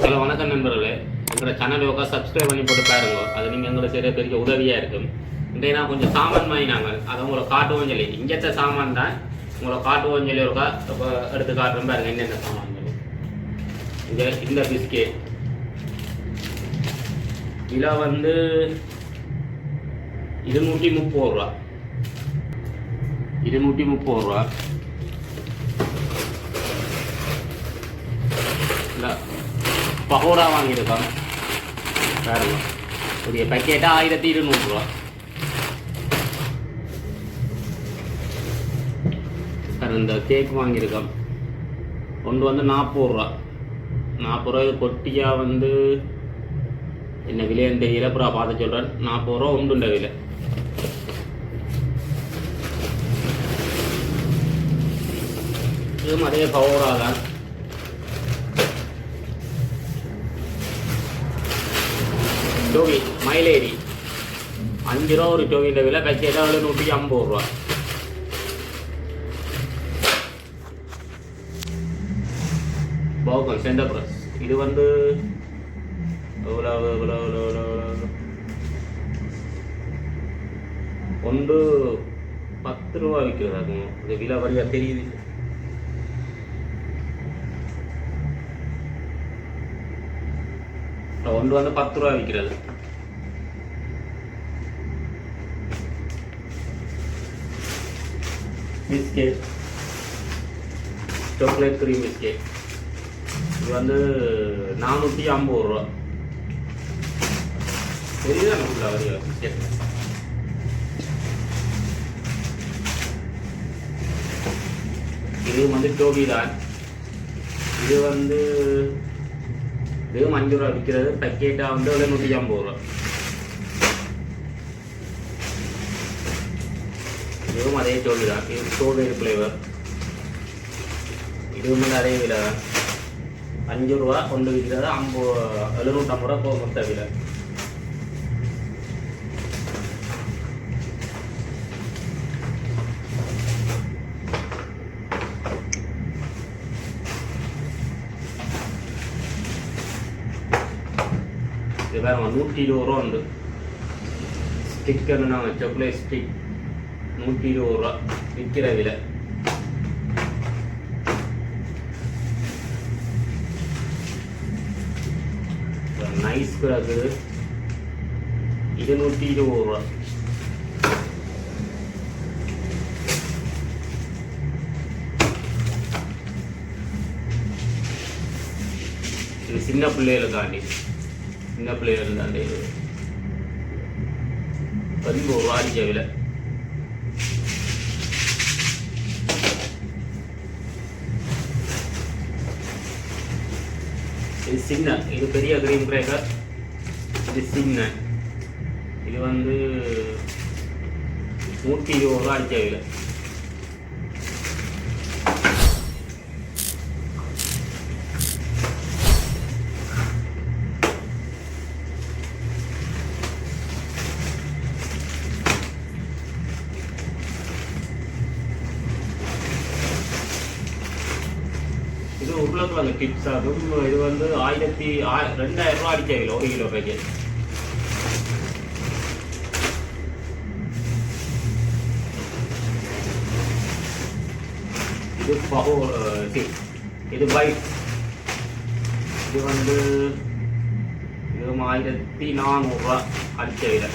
Hello வணக்கம் நண்பர்களே. எங்களோட சேனல் உட்கா சப்ஸ்கிரைப் பண்ணி போட்டு பாருங்க. அது நீங்கள் எங்களுக்கு சரியாக பெரிய உதவியாக இருக்கும். இன்றைய நான் கொஞ்சம் சாமான் வாங்கினாங்க அதை உங்களை காட்டுவோம் சொல்லி இங்கேத்த சாமான் தான் உங்களை காட்டுவோம் சொல்லி இருக்கா இப்போ எடுத்து காட்டுறேன் பாருங்க என்னென்ன சாமான் சொல்லி இங்கே இந்த பிஸ்கெட் விலை வந்து இருநூற்றி முப்பது ரூபா. இருநூற்றி முப்பது ரூபா. இல்லை பகோடா வாங்கியிருக்கோம். பாருங்க புதிய பக்கெட்டாக ஆயிரத்தி இருநூறுவா சார் இந்த கேக் வாங்கியிருக்கோம். ஒன்று வந்து நாற்பது ரூபா. நாற்பது ரூபா இது கொட்டியாக வந்து என்ன விலைன்னு தெரியல அப்புறம் பார்த்து சொல்கிறேன் நாற்பது ரூபா உண்டுண்ட விலை. இதுவும் அதே பவரா தான். டோவி மயிலேரி அஞ்சு ரூபா ஒரு டோவிൻ്റെ விலை பேக்கெட்டாக விலை நூற்றி ஐம்பது ரூபா பவுக்கம் சென்டர் ப்ரஸ் இது வந்து ஒன்று பத்து ரூபா விற்கிறதாக்கும் இது விலை வழியாக தெரியுது ஒன்று வந்து பத்து ரூபா விற்கிறது. பிஸ்கெட் சாக்லேட் க்ரீம் பிஸ்கெட் இது வந்து நானூற்றி ஐம்பது ரூபா. தெரியுதா நமக்கு வரையா பிஸ்கெட் இது வந்து டோபி தான் இது வந்து இதுவும் அஞ்சு ரூபா விற்கிறது பக்கெட்டாக வந்து அதில் நூற்றி ஐம்பது ரூபா இதுவும் அதே டோபி தான் இது ஸ்ட்ராபெரி ஃப்ளேவர் இதுவும் வந்து அதே விலை தான் அஞ்சு ரூபா கொண்டு விற்கிறது ஐம்பது எழுநூற்றம்பது ரூபா மொத்த விலை இது நூற்றி இருபது ரூபா உண்டு ஸ்டிக்கர்னு நாங்கள் சாக்லேட் ஸ்டிக் நூற்றி இருபது ரூபா விற்கிற விலை நைஸ் பிறகு இருநூற்றி இருபது ரூபா இது சின்ன பிள்ளைகளுக்காண்டி சின்ன பிள்ளைகள் தாண்டி பதிமூணு ரூபா அடிச்ச விலை. இது சின்ன இது பெரிய கிரீன் கிரேக்கர் இது சின்ன. இது வந்து நூற்றி இருபது ரூபா அடிச்ச விலை. இது உருளைக்கிழங்கு டிப்ஸ் அதுவும் இது வந்து ஆயிரத்தி ரெண்டாயிரம் ரூபா அடிச்ச கிலோ ஒரு கிலோ பேக்கெட் இது இது பைட் இது வந்து இது ஆயிரத்தி நானூறுரூவா அடிச்ச விலை.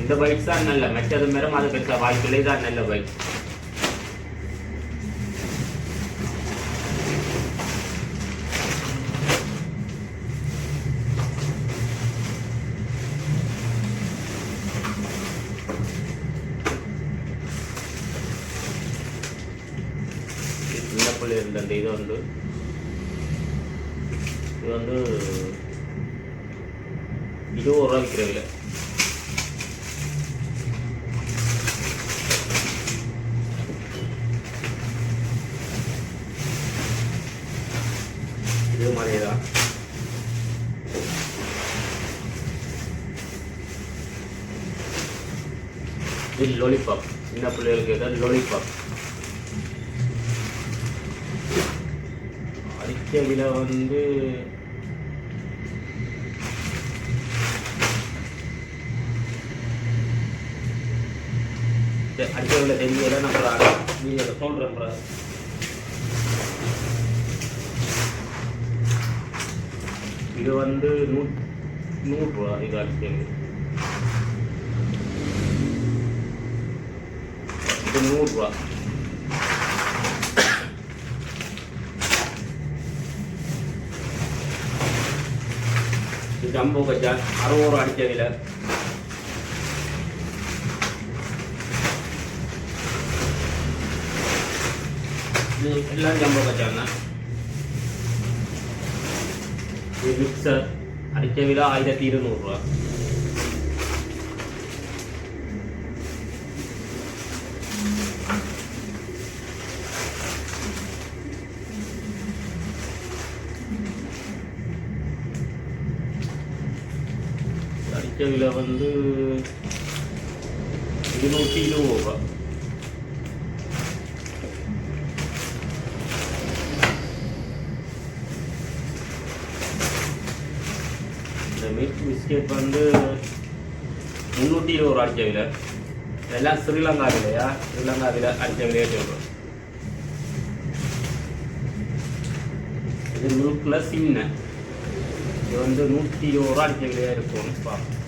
இந்த பைக்ஸ் தான் நல்ல மெச்சது மேலும் அது பெருசாக வாய்ப்பில்லை தான் நல்ல பைக் சின்ன அந்த இது வந்து. இது வந்து இது ரூபா விற்கிற விலை. இது மாதிரி தான். இது லோலிபாப் சின்ன பிள்ளைகளுக்கு ஏதாவது லோலிபாப் அதுக்கு விலை வந்து அடுத்த விலை தெரியல நம்ம வீடியோவில் சொல்கிறேன் இது வந்து நூ நூறுரூவா இது அடிச்சது இது நூறுரூவா. இது ஜம்போ கஜா அறுபது ரூபா அடிச்ச விலை இது எல்லாம் ஜம்போ கஜாங்க இது மிக்சர் அடிச்ச விற்ற விலை வந்து இருநூற்றி இருபது ரூபா. இந்த மில்க் பிஸ்கெட் வந்து முந்நூற்றி இருபது ரூபா அடிச்ச விலை. எல்லாம் ஸ்ரீலங்கா விலையா? ஸ்ரீலங்கா விலை அடிச்ச விலையே சொல்கிறோம் இது மில்கில் சின்ன. இது வந்து நூற்றி இருபது ரூபா அடிச்ச விலையாக இருக்கும் பார்ப்போம்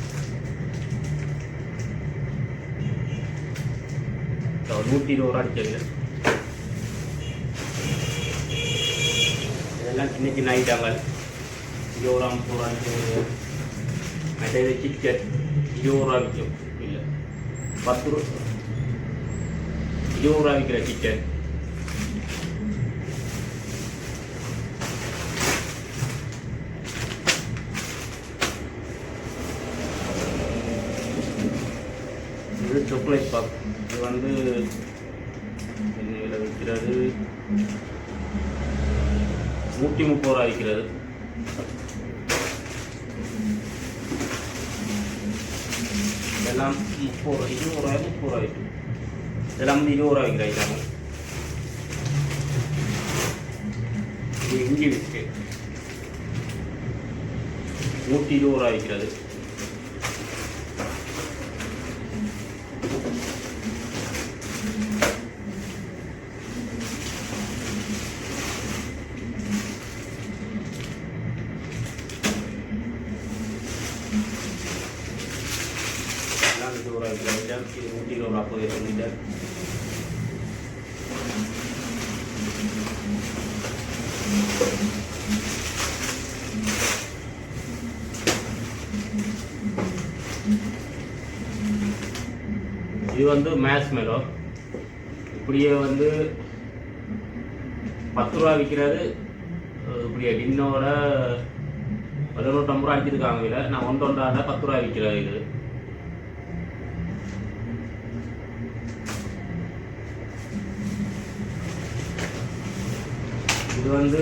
நூற்றி இருபது ரூபா அடிச்சது இதெல்லாம் சின்ன சின்ன ஐட்டங்கள். இருபது ரூபா முப்பது ரூபா அடிச்ச விலை கிட்கட் இருபது ரூபா விற்கும். இல்லை. பத்து ரூபா. இருபது ரூபா விற்கிற கிட்கட் இது சாக்லேட் பாக் இது வந்து என்ன விற்கிறது நூற்றி முப்பது ரூபா விற்கிறது இதெல்லாம் முப்பது ரூபா இருபது ரூபாய் முப்பது ரூபாய் இதெல்லாம் வந்து இருபது ரூபா விற்கிற ஐட்டம் இது இஞ்சி பிஸ்கெட் நூற்றி இருபது ரூபா விற்கிறது எல்லாம் நூற்றி ரூபா விற்கிற ஐட்டம் இது லிட்டர் இது வந்து மேஸ் மெலோ இப்படியே வந்து பத்து ரூபா விற்கிறது இப்படியே டின்னோட பதினோட்டம்பது ரூபா அடிச்சிருக்காங்க இல்லை நான் ஒன்று ஒன்றாண்ட பத்து ரூபா விற்கிறது இது. இது வந்து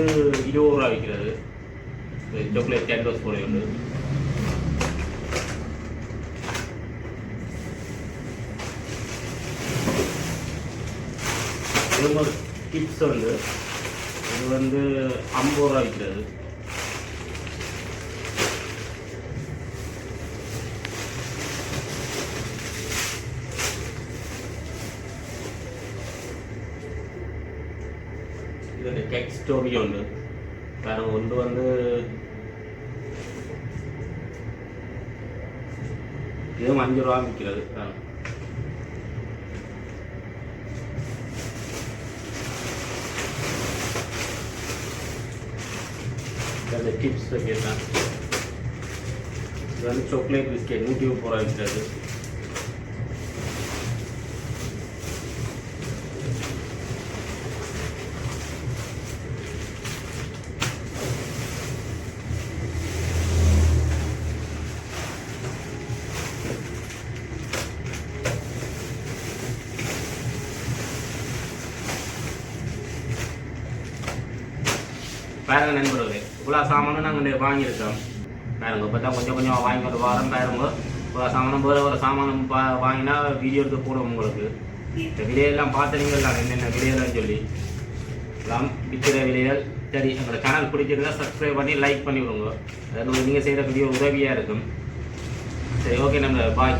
இருபது ரூபா விற்கிறது சாக்லேட் கேண்டோஸ் போட உண்டு இது ஒரு கிப்ஸ் வந்து இது வந்து ஐம்பது ரூபா விற்கிறது ഇതിൻ്റെ കേക്ക് സ്റ്റോറി ഉണ്ട് കാരണം ഒന്ന് വന്ന് ഇത് അഞ്ച് രൂപ വിൽക്കുന്നത് കാരണം இதில் டிப்ஸ் வைக்கிறேன் இது வந்து சாக்லேட் பிஸ்கெட் நூற்றி முப்பது ரூபா விற்கிறது பாருங்க நண்பர்களே இவ்வளோ சாமானும் நாங்கள் வாங்கியிருக்கோம் பாருங்க இப்போ தான் கொஞ்சம் கொஞ்சம் வாங்கி கொண்டு வரோம் பாருங்க இவ்வளோ சாமானும் வேறு ஒரு சாமானும் பா வாங்கினா வீடியோ எடுத்து போடுவோம் உங்களுக்கு இந்த விலையெல்லாம் பார்த்துனீங்களா என்னென்ன விலையெல்லாம் சொல்லி எல்லாம் விற்கிற விலைகள் சரி எங்களோட சேனல் பிடிச்சிருந்தா சப்ஸ்கிரைப் பண்ணி லைக் பண்ணி விடுங்க அதாவது நீங்கள் செய்கிற வீடியோ உதவியாக இருக்கும் சரி ஓகே நம்ம பாய்